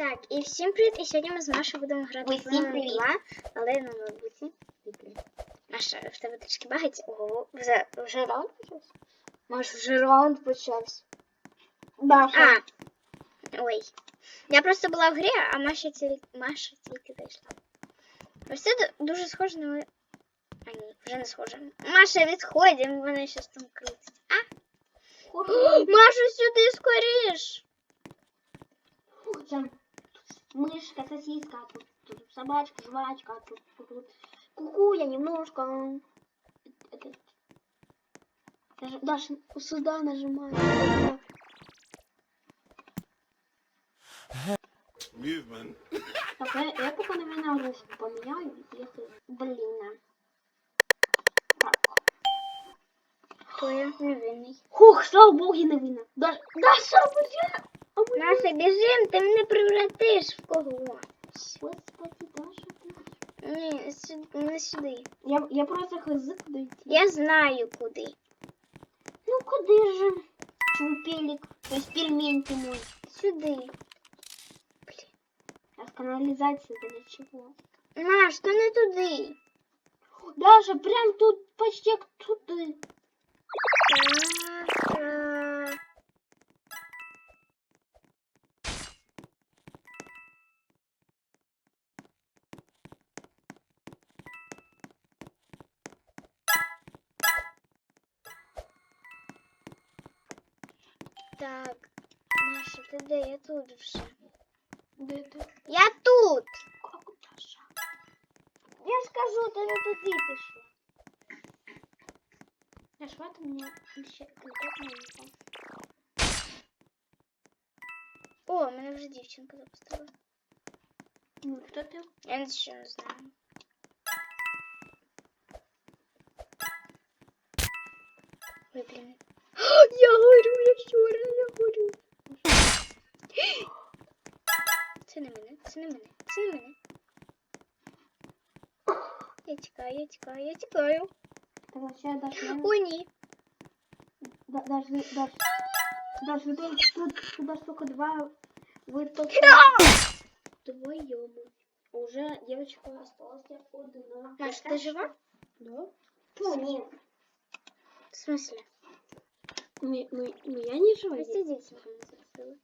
Так, і всім привіт, і сьогодні ми з Машою будемо грати Усім в привіт. 2, але на ноутбуці. Маша, в тебе трішки багать. Ого, вже, вже раунд почався? Маш, вже раунд почався. Даша. А, ой. Я просто була в грі, а Маша тільки, Маша тільки зайшла. Ось це ду- дуже схоже на... А ні, вже не схоже. Маша, відходимо, вона щось там крутить. А? О, Маша, сюди скоріш! Там мышка, сосиска, тут, тут собачка, жвачка, тут, тут, тут кукуя немножко. Это- Даже, Даша, сюда. Movement. Так, я, я пока, наверное, ручку поменяю. Если, блин. Так. Хто я невинний. Хух, слава богу, я не винна. Даша, Даша, бля! А Маша, біжим, ти мене превратиш в кого? Господи, Даша, ты- Ні, сюди, не сюди. Я, я просто хз куда идти. Я знаю куди. Ну куда же? Чупелик, то есть пельмень ты мой. Сюди. А с канализацией для чего? Маш, то не туди. Даже прям тут почти как туды. Маша. Маша, ти де? Я тут вже. Да это Я тут! как Даша? Я ж кажу, ти не туди пішла. Даша, в этом мне еще конкретно не понравилось. О, мене вже дівчинка запустила. Ну, кто ты? Я нічого не знаю. Ой, блін. Це не мене, це не мене, це не мене. Я тікаю, я тікаю, я тікаю. Так, вообще, Даша, я... О, ні. Да, Даша, вы- Даша, Даша, вы тут, тут, тут даже только два, вы только... Твоєму. Уже девочка осталась одна. Маш, ти жива? Да? Ну, нет. В смысле? Ну, ну, ну, я не жива. Ось ця дівчинка не запустила.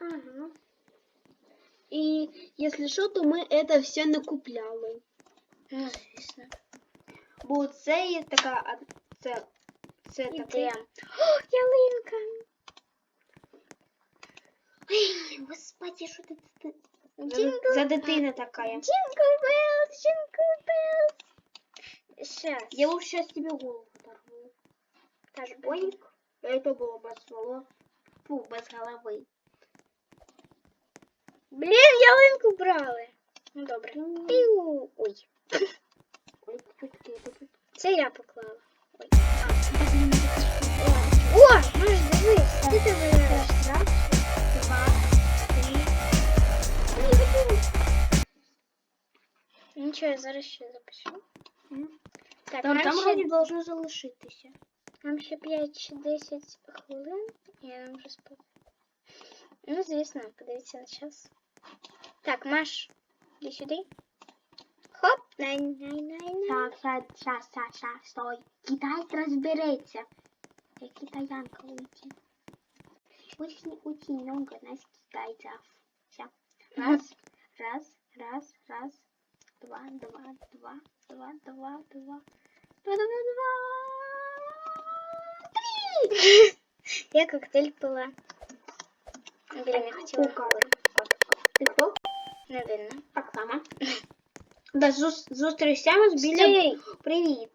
Ага. И если что, то мы это все накупляли. Ну, звісно. Бо це є така, а це, це таке. Ідемо. О, ялинка. Ой, господи, що ти, ти за, Jingle за дитина така. Jingle bells, jingle bells. Щас. Я лучше сейчас тебе голову оторву. Так, Боник. Это было без волос. Фу, без голови. Блін, ялинку брали. Ну добре. Піу. Ой, Ой, тут таке, тут таке. це я поклала. Ой. О, Маш, дивись, ти це вибираєш. Раз, два, три. Нічого, я зараз ще запишу. Так, Там, нам, там ще, вроді должно залишитися. нам ще 5-10 хвилин, і я нам вже спати. Ну, звісно, подивіться на час. Так, Маш, іди сюди. Хоп, най най най най Так, щас, щас, щас, щас, стой. Китай розбереться. Я китаянка уйти. Очень, очень много нас китайцев. Все. Раз, раз, раз, раз. Два, два, два, два, два, два. Два, два, два. Три! Я коктейль пила. Блін, я хотіла Кука. говорити. Ти хто? Не видно. Так само. Да, зус- зустрічаємось біля... Стій! Привіт.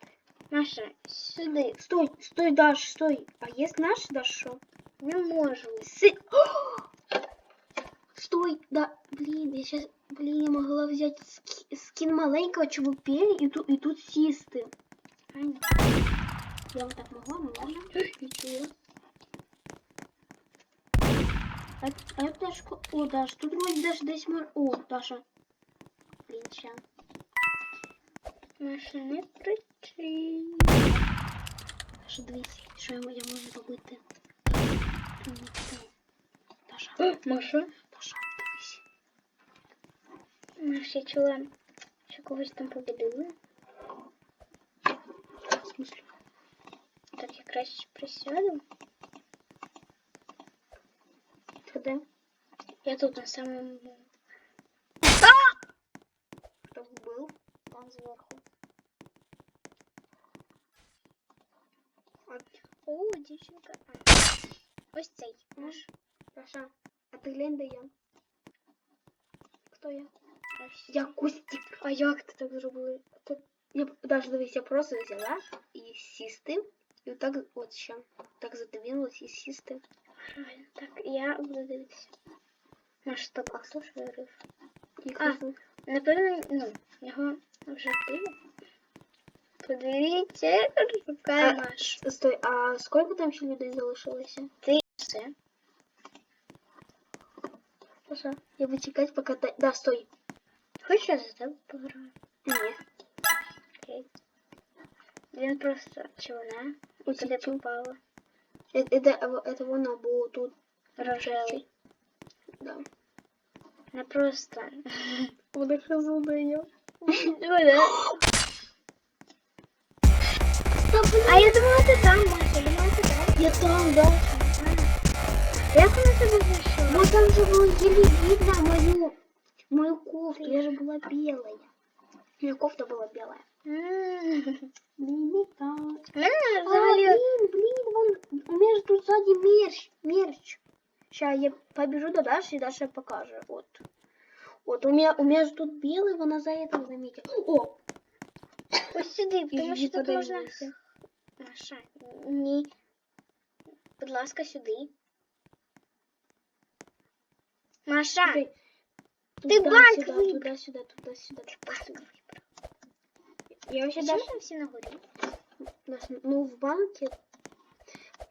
Маша, сюди. Стой, стой, Даш, стой. А є наш, Даш, що? Не можу. Сы... Стой, да, блин, я сейчас, блин, я могла взять ски- скин маленького чубупели и тут, и тут систы. Аня. Я вот так могла, ну ладно. Ничего. А, а я о, Даш, тут вроде даже десь мор... О, Даша. Блин, ща. Маша, не кричи. Даша, дивись, що я, я можу робити. Даша, Маша? Даша, дивись. Маш, я чула, що когось там побідили. В смысле? Так я краще присяду. Ти де? Я тут на самому Хто був? там зверху. От. О, дівчинка. А. Ось цей. Маш. Саша, а ти глянь, де я? Хто я? Ось. Я Костік. А як ти так зробили? Ти... Я даже дивись, я просто взяла і сісти. І отак от ще. Так задвинулась і сісти. Правильно. Так, я буду дивитися. Маш, стоп, а хто ж вирив? І А. хтось- Напевно, ну, його вже вбили. Подивіться, рука А, Маш. Стой, а скільки там ще людей залишилося? Ти все. Саша, я буду чекати, поки ти... Да, стой. Хочеш я за тебе пограю? Ні. Окей. Він просто чи вона Ось туди цю. попала. Это, это, это воно було тут. Рожевий. Да. Просто. Вона ще задає. Вона. А я думала, ти там, Маша, я думала, ти там. Я там, да. Як вона тебе зайшла? Вот там же было еле видно мою, мою кофту. Я же была белая. У меня кофта была белая. М. Блин, не так. У мене А, взагалі блин, блин, вон, у меня же тут сзади мерч, мерч. Сейчас я побежу до Даши, и Даша покажет. Вот. Вот, у меня, у меня же тут белый, вона за это заметила. О, ось сюди, тому що Іди тут можна. подивися. Маша, ні. Будь ласка, сюди. Маша, Ты, Ты банк сюда, выбрал. туда, сюда, туда, сюда, туда, сюда. Я а вообще чому даже, там всі на горі? нас- ну, в банке,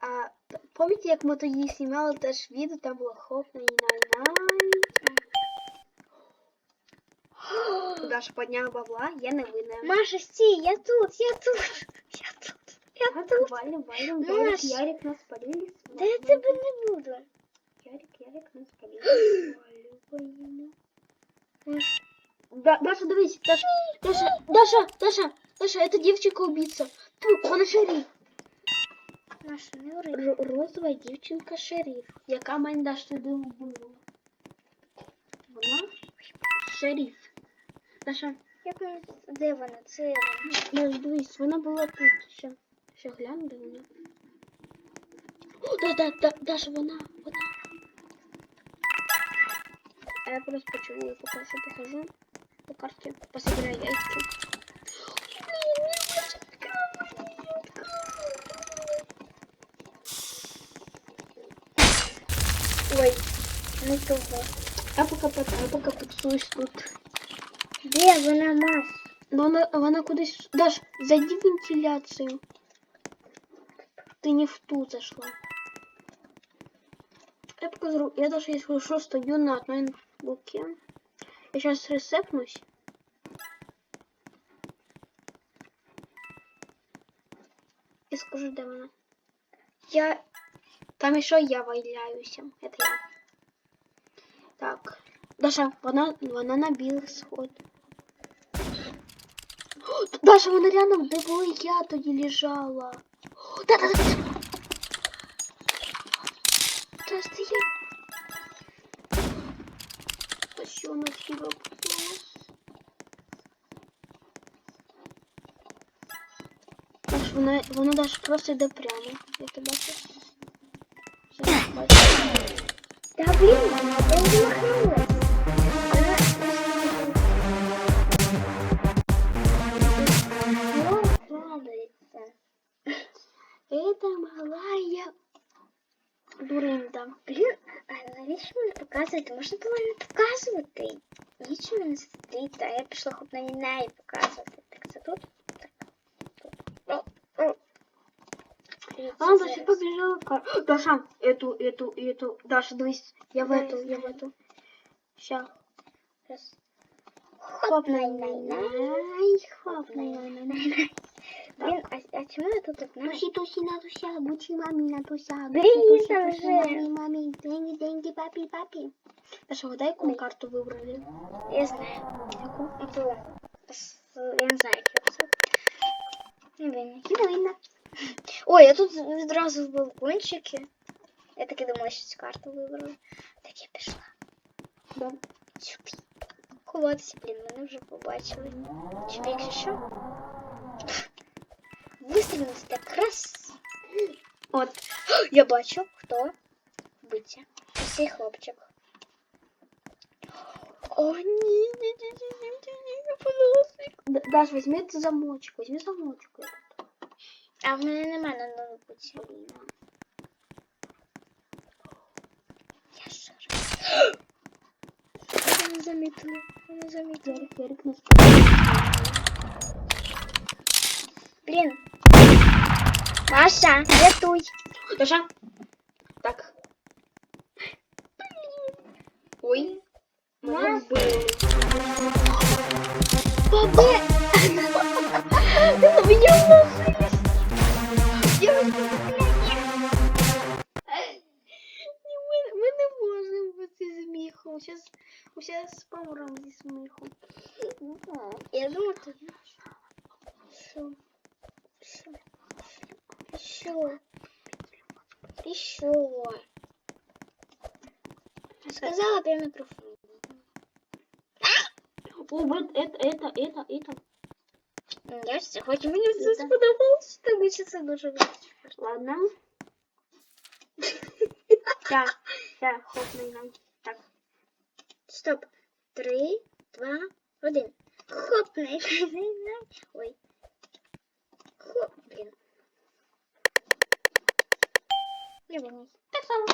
а, т- помните, як ми тоді знімали теж відео, там було хоп, най най Даша подняла бабла, я не винна. Маша, стій, я тут, я тут. Я тут. Я Так, тут. валим, валим, Маш. Ярик, Ярик нас спалили. Да я тебе не буду. Ярик, Ярик нас спалили. Валим. Маш, Да, Даша, дивись, Даша, Даша, Даша, Даша, Даша, это девчонка-убийца. Фу, вона шериф. Маша, не. Р- розова дівчинка шериф, яка мене Даш туди вбила. Вона шериф. Даша, Як мені... Де вона? Це вона. Даш, дивись, вона була тут. Ще, ще гляну, де вона. О, да, да, да, Даша, вона, вона. А я просто почему я пока что похожу по карте, пособираю яйца. Ой, не того. А пока, пока, а пока потусуюсь тут. Де вона, Маш? Но вона, вона кудись... Даш, зайди в вентиляцию. Ты не в ту зашла. Я покажу. Я даже если хорошо стою на руке. Я сейчас ресепнусь. И скажу, вона. Я... Там еще я валяюся. Это я. Так. Даша, вона, вона на білий сход. О, Даша, вона рядом, де була я тоді лежала. О, Да, да, да. Та стоять. А що на хіба вопрос? Даш, вона, вона Даш просто йде прямо. Я тебе бачу. Зараз бачу. Да блін, я не замахнулась. Вона... радується. Это малая дуринда. Блін, а навіщо мені показувати? Можна було не показувати. Нічого не сидить, а я пішла хоп на неї показувати. Ладно, я побежала в кар... Даша, эту, эту, эту. Даша, давай. Я в эту, я в эту. Сейчас. Раз. Хоп, най най най Хоп, най най най Блин, а, а чему это так надо? Туси, туси, на туся, бучи, мами, на туся. Блин, же. Мами, мами, деньги, деньги, папи, папи. Даша, угадай, какую карту выбрали? Я знаю. Какую? Эту. Я не знаю, какую. Не, блин, не видно. Ой, я тут відразу в балкончики. Я таки думала, що цю карту вибрала. Так я пішла. Да. Сюди. Ховатися, блін, мене вже побачили. Чи якщо що? Вистрілити так раз. От. Я бачу, хто вбиття. Цей хлопчик. О, ні, ні, ні, ні, ні, ні, ні, ні, пожалуйста. Д- Даш, візьми цей замочок, візьми замочок. А в мене немає на ноутбуці. Я ще раз. Я не замітила. Я не замітила. Ярик, Ярик, нас Блін. Маша, рятуй. Даша. Так. Ой. Мене Маш. помру зі сміху. Ну Я думаю, ти... Що? Що? Що? Що? Сказала при микрофоне. О, вот это, это, это, это. Я все, хоть мне все сподобалось, что мы сейчас нужно Ладно. Да, да, хоп. Так. Стоп Три, два, один. Хоп, най, най, най, най. Ой. Хоп, блін. Не вернись. Так само.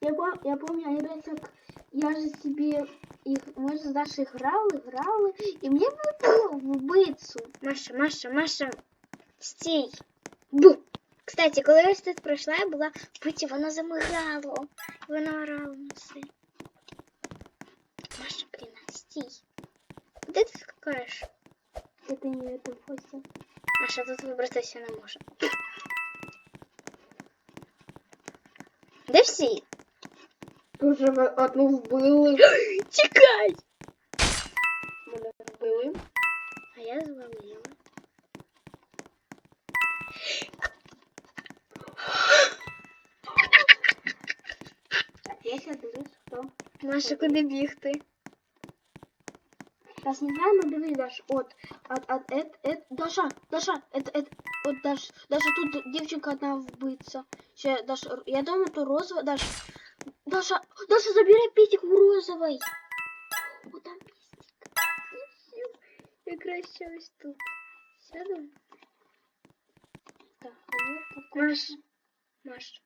Я, пом- я помню, они как я же себе их, мы же с Дашей играли, играли, и мне выпало в убийцу. Маша, Маша, Маша. Стій. Бу. Кстати, коли я ось тут пройшла, я була в путі, воно замигало. І воно орало на все. Маша, блін, стій. Куди ти скакаєш? Это не это Фося. Маша, тут вибратися не може. Де всі? Тоже одну вбили. Чекай! Мене вбили. А я звалила. Я сейчас дивлюсь, хто. Маша, куди бігти? Сейчас не знаю, но дивись, Даш, от, от, от, эт, эт, Даша, Даша, это, это, от, Даш, Даша, тут девчонка одна вбиться. Ще, Даш, р- я думаю, то розовая, Даш, Даша, Даша, забирай петик в розовой. Вот там пестик. Я краще ось тут. Сяду. Так, вот такой. Маш. Маш.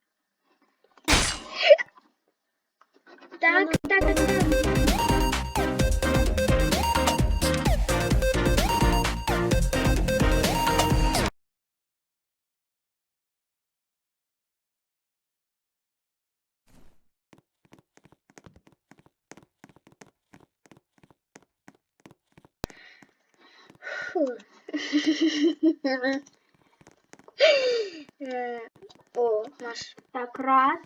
О, Маш. Так, раз.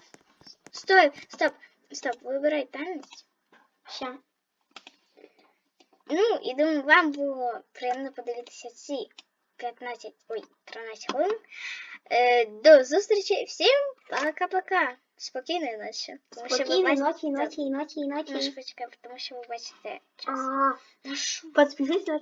Стой, стоп, стоп, вибирай танець. Ща. Ну, і думаю, вам було приємно подивитися ці 15, ой, 13 хвилин. Е, до зустрічі. Всім пока-пока. Спокійної ночі. Тому що ви Спокойной бачите... ночи, ночи, ночи, Маш, ночи. почекай, тому що ви бачите час. А, Ну що? подпишись на